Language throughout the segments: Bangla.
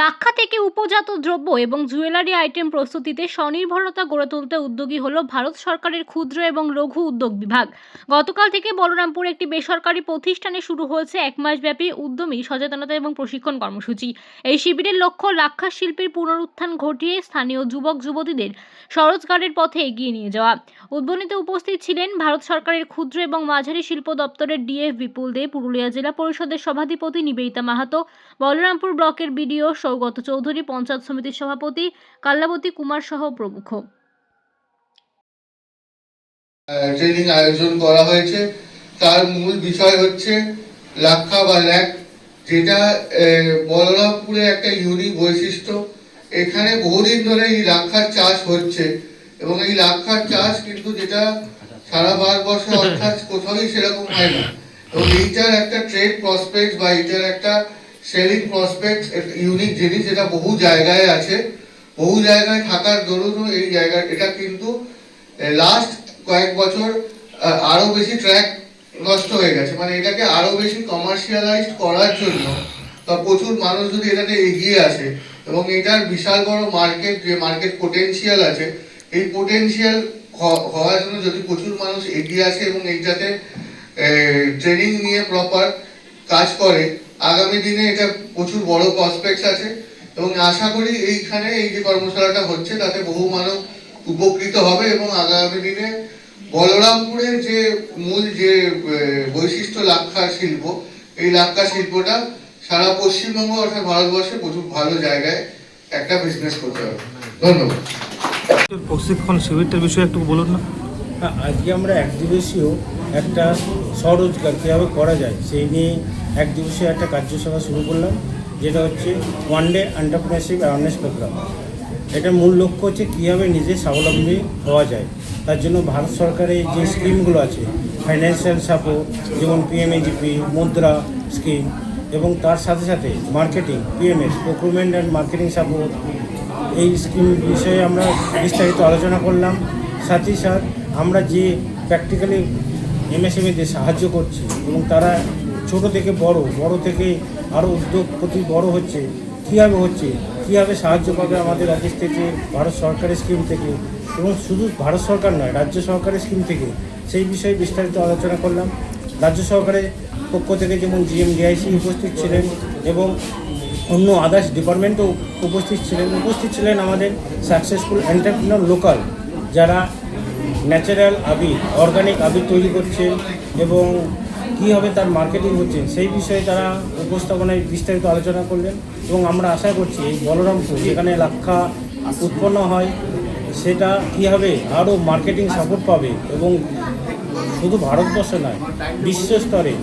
লাক্ষা থেকে উপজাত দ্রব্য এবং জুয়েলারি আইটেম প্রস্তুতিতে স্বনির্ভরতা গড়ে তুলতে উদ্যোগী হল ভারত সরকারের ক্ষুদ্র এবং লঘু উদ্যোগ বিভাগ। গতকাল থেকে বলরামপুর একটি বেসরকারি প্রতিষ্ঠানে শুরু হয়েছে এক মাসব্যাপী উদ্যমী, সচেতনতা এবং প্রশিক্ষণ কর্মসূচি। এই শিবিরের লক্ষ্য লাক্ষা শিল্পের পুনরুত্থান ঘটিয়ে স্থানীয় যুবক, যুবতীদের স্বরোজগারের পথে এগিয়ে নিয়ে যাওয়া। উদ্বোধনীতে উপস্থিত ছিলেন ভারত সরকারের ক্ষুদ্র এবং মাঝারি শিল্প দপ্তরের ডিএফ বিপুল দে, পুরুলিয়া জেলা পরিষদের সভাধিপতি নিবেদিতা মাহাতো, বলরামপুর ব্লকের বিডিও সৌগত চৌধুরী, পঞ্চায়েত সমিতির সভাপতি কাল্লাবতী কুমার সহ প্রমুখ। ট্রেনিং আয়োজন করা হয়েছে। তার মূল বিষয় হচ্ছে লাক্ষা বা ল্যাক, যেটা বলরামপুরে একটা ইউনিক বৈশিষ্ট্য। এখানে বহুদিন ধরে এই লাক্ষার চাষ হচ্ছে এবং এই লাক্ষার চাষ কিন্তু যেটা সারা ভারতবর্ষে অর্থাৎ কোথাওই সেরকম হয় না। এবং এইটার একটা ট্রেড প্রসপেক্ট বা এইটার একটা সেলিং প্রসপেক্ট ইউনিক জিনিস যেটা বহু জায়গায় আছে, বহু জায়গায় থাকার দরুনও এই জায়গা, এটা কিন্তু লাস্ট কয়েক বছর আরও বেশি ট্র্যাক নষ্ট হয়ে গেছে। মানে এটাকে আরও বেশি কমার্শিয়ালাইজ করার জন্য, বা প্রচুর মানুষ যদি এটাতে এগিয়ে আসে, এবং এটার বিশাল বড় মার্কেট যে মার্কেট পোটেনশিয়াল আছে, এই পোটেনশিয়াল হওয়ার জন্য যদি প্রচুর মানুষ এগিয়ে আসে এবং এইটাতে ট্রেনিং নিয়ে প্রপার কাজ করে আগামী দিনে এটা প্রচুর বড় প্রসপেক্টস আছে এবং আশা করি এইখানে এই যে কর্মশালাটা হচ্ছে তাতে বহু মানব উপকৃত হবে এবং আগামী দিনে বলরামপুরের যে মূল যে বৈশিষ্ট্য লাক্ষা শিল্প এই লাক্ষা শিল্পটা সারা পশ্চিমবঙ্গ অর্থাৎ ভারতবর্ষে প্রচুর ভালো জায়গায় একটা বিজনেস করতে হবে। ধন্যবাদ। প্রশিক্ষণ শিবিরটার বিষয়ে একটু বলুন না। আজকে আমরা এক দিবসীয় একটা স্বরোজগার, কীভাবে করা যায়, সেই নিয়ে এক দিবসে একটা কার্যসভা শুরু করলাম, যেটা হচ্ছে one day entrepreneurship awareness program এটার মূল লক্ষ্য হচ্ছে কীভাবে নিজে স্বাবলম্বী হওয়া যায়। তার জন্য ভারত সরকারের যে স্কিমগুলো আছে ফাইন্যান্সিয়াল সাপোর্ট যেমন পিএমএজিপি মুদ্রা স্কিম এবং তার সাথে সাথে marketing PMS procurement and marketing support এই স্কিম বিষয়ে আমরা বিস্তারিত আলোচনা করলাম। সাথে সাথ আমরা যে প্র্যাকটিক্যালি এমএসএমইদের সাহায্য করছে এবং তারা ছোট থেকে বড় বড় থেকে আরও উদ্যোগপতি বড় হচ্ছে। কীভাবে হচ্ছে? কীভাবে সাহায্য পাবে আমাদের অফিস থেকে, ভারত সরকারের স্কিম থেকে? এবং শুধু ভারত সরকার নয়, রাজ্য সরকারের স্কিম থেকে সেই বিষয়ে বিস্তারিত আলোচনা করলাম। রাজ্য সরকারের পক্ষ থেকে যেমন জিএম ডিআইসি উপস্থিত ছিলেন এবং অন্য আদার্স ডিপার্টমেন্টও উপস্থিত ছিলেন। উপস্থিত ছিলেন আমাদের সাকসেসফুল এন্টারপ্রিনার লোকাল যারা ন্যাচারাল আবির অর্গানিক আবির তৈরি করছে এবং কীভাবে তার মার্কেটিং হচ্ছে, সেই বিষয়ে তারা উপস্থাপনায় বিস্তারিত আলোচনা করলেন এবং আমরা আশা করছি এই বলরামপুর যেখানে লাক্ষা উৎপন্ন হয়, সেটা কীভাবে আরও মার্কেটিং সাপোর্ট পাবে এবং শুধু ভারতবর্ষ নয়, বিশ্ব স্তরে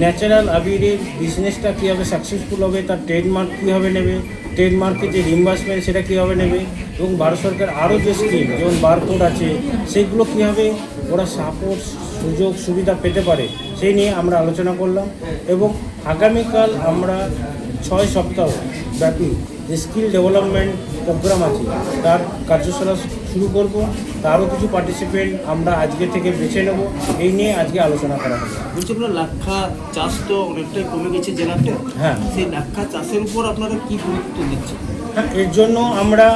ন্যাচারাল আবিরের বিজনেসটা কীভাবে সাকসেসফুল হবে, তার ট্রেডমার্ক কীভাবে নেবে ট্রেডমার্কের যে রিম্বার্সমেন্ট সেটা কীভাবে নেবে? এবং ভারত সরকার আরও যে স্কিম যেমন বারকোড আছে, সেগুলো কীভাবে ওরা সাপোর্ট সুযোগ, সুবিধা পেতে পারে, সেই নিয়ে আমরা আলোচনা করলাম। এবং আগামীকাল আমরা ছয় সপ্তাহ ব্যাপী স্কিল ডেভেলপমেন্ট প্রোগ্রাম আছে তার কার্যশালা শুরু করব তারও কিছু পার্টিসিপেন্ট আমরা আজকে থেকে বেছে নেব এই নিয়ে আজকে আলোচনা করা হবে। বলছি আপনার লাক্ষা চাষ তো অনেকটাই কমে গেছে জেলাতে হ্যাঁ। সেই লাক্ষা চাষের উপর আপনারা কি গুরুত্ব দিচ্ছেন? হ্যাঁ এর জন্য আমরা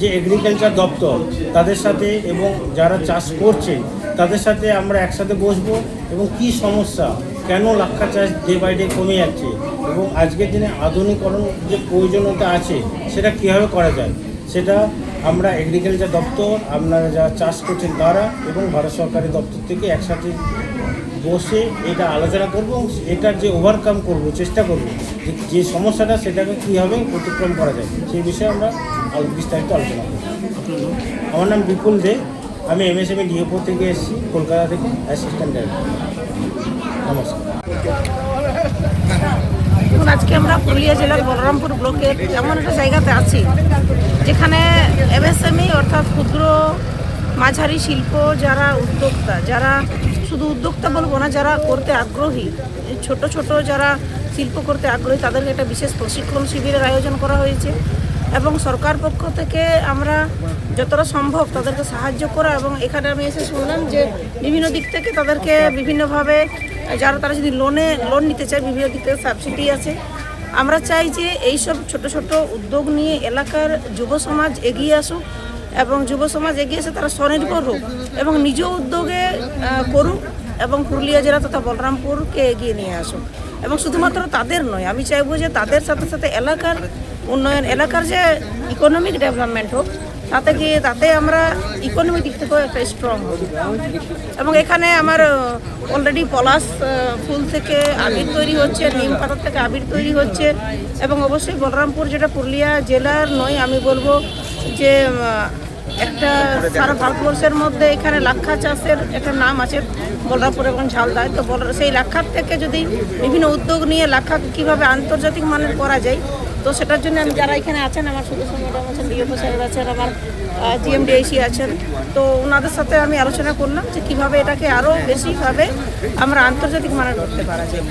যে এগ্রিকালচার দপ্তর তাদের সাথে এবং যারা চাষ করছে তাদের সাথে আমরা একসাথে বসবো এবং কি সমস্যা? কেন লাক্ষা চাষ ডে বাই ডে কমে যাচ্ছে? এবং আজকের দিনে আধুনিকরণ যে প্রয়োজনীয়তা আছে, সেটা কীভাবে করা যায়? সেটা আমরা এগ্রিকালচার দপ্তর, আপনারা যারা চাষ করছেন তারা এবং ভারত সরকারি দপ্তর থেকে একসাথে বসে এটা আলোচনা করব এবং এটার যে ওভারকাম করব, চেষ্টা করব যে যে সমস্যাটা সেটাকে কীভাবে অতিক্রম করা যায়, সেই বিষয়ে আমরা বিস্তারিত আলোচনা করব। আমার নাম বিপুল দে। আমি এমএসএমই ডিএফও থেকে এসেছি, কলকাতা থেকে অ্যাসিস্ট্যান্ট ডাইরেক্টর নমস্কার। আজকে আমরা পুরুলিয়া জেলার বলরামপুর ব্লকের এমন একটা জায়গাতে আছি, যেখানে এমএসএমই অর্থাৎ ক্ষুদ্র মাঝারি শিল্প যারা উদ্যোক্তা, যারা শুধু উদ্যোক্তা বলব না, যারা করতে আগ্রহী, ছোট ছোট যারা শিল্প করতে আগ্রহী, তাদেরকে একটা বিশেষ প্রশিক্ষণ শিবিরের আয়োজন করা হয়েছে। এবং সরকার পক্ষ থেকে আমরা যতটা সম্ভব তাদেরকে সাহায্য করা এবং এখানে আমি এসে শুনলাম যে বিভিন্ন দিক থেকে তাদেরকে বিভিন্নভাবে, যারা তারা যদি লোনে লোন নিতে চায়, বিভিন্ন দিক থেকে সাবসিডি আছে। আমরা চাই যে এইসব ছোট ছোট উদ্যোগ নিয়ে এলাকার যুব সমাজ এগিয়ে আসুক এবং যুব সমাজ এগিয়ে এসে তারা স্বনির্ভর হোক এবং নিজ উদ্যোগে করুক এবং পুরুলিয়া জেলা তথা বলরামপুরকে এগিয়ে নিয়ে আসুক। এবং শুধুমাত্র তাদের নয়, আমি চাইব যে তাদের সাথে সাথে এলাকার উন্নয়ন এলাকার যে ইকোনমিক ডেভেলপমেন্ট হোক, তাতে গিয়ে তাতে আমরা ইকোনমিক দিক থেকেও একটা স্ট্রং হব। এবং এখানে আমার অলরেডি পলাশ ফুল থেকে আবির তৈরি হচ্ছে, নিম পাতা থেকে আবির তৈরি হচ্ছে, এবং অবশ্যই বলরামপুর যেটা পুরুলিয়া জেলার নয়, আমি বলব যে একটা সারা ভারতবর্ষের মধ্যে এখানে লাক্ষা চাষের একটা নাম আছে, বলরামপুর এবং ঝালদায়। তো সেই লাক্ষার থেকে যদি বিভিন্ন উদ্যোগ নিয়ে লাক্ষা কীভাবে আন্তর্জাতিক মানের করা যায় তো সেটার জন্য আমি যারা এখানে আছেন, আমার সদস্য ম্যাডাম আছেন ডিএফও স্যার আছেন, আমার জিএমডিআইসি আছেন, তো ওনাদের সাথে আমি আলোচনা করলাম যে কীভাবে এটাকে আরও বেশিভাবে আমরা আন্তর্জাতিক মানের করতে পারা যায়।